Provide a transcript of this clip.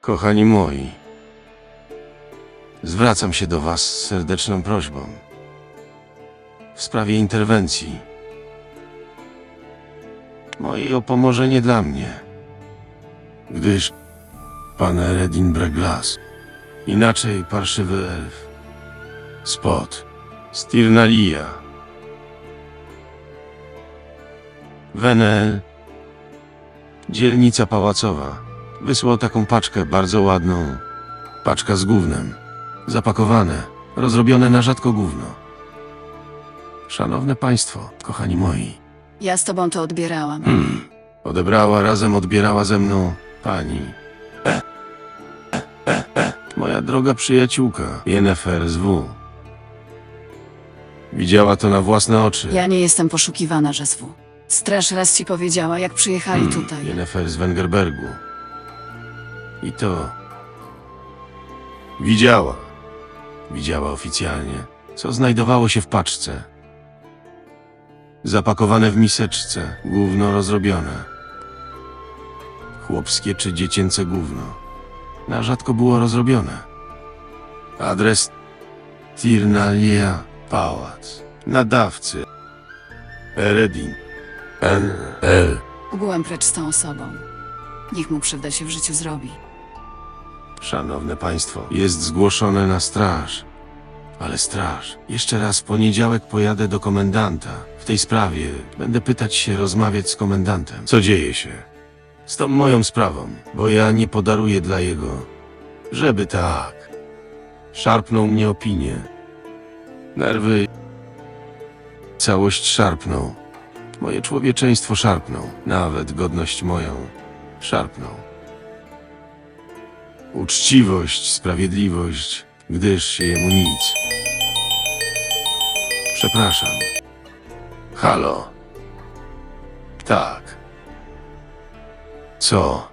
Kochani moi, zwracam się do Was z serdeczną prośbą. W sprawie interwencji. Mojej o pomożenie dla mnie, gdyż pan Eredin Breglas, inaczej parszywy elf, Spot, Stirnalia, Wenel, dzielnica pałacowa, wysłał taką paczkę bardzo ładną. Paczka z gównem. Zapakowane, rozrobione na rzadko gówno. Szanowne Państwo, kochani moi, Ja z tobą to odbierałam. odebrała razem, odbierała ze mną pani. E, e, e, e, moja droga przyjaciółka, Yennefer z W. Widziała to na własne oczy. Ja nie jestem poszukiwana, Rzeswu. Straż raz ci powiedziała, jak przyjechali tutaj. Yennefer z Wengerbergu. I to... Widziała. Widziała oficjalnie, co znajdowało się w paczce. Zapakowane w miseczce, gówno rozrobione. Chłopskie czy dziecięce gówno. Na rzadko było rozrobione. Adres Tirnalia Pałac. Nadawcy. Eredin. N. L. Precz z tą osobą. Niech mu krzywdę się w życiu zrobi. Szanowne państwo, jest zgłoszone na straż. Ale straż, jeszcze raz w poniedziałek pojadę do komendanta. W tej sprawie będę pytać się, rozmawiać z komendantem. Co dzieje się? Z tą moją sprawą, bo ja nie podaruję dla jego. Żeby tak. Szarpną mnie opinie. Nerwy. Całość szarpną. Moje człowieczeństwo szarpną. Nawet godność moją szarpną. Uczciwość, sprawiedliwość, gdyż się jemu nic. Przepraszam. Halo. Tak. Co?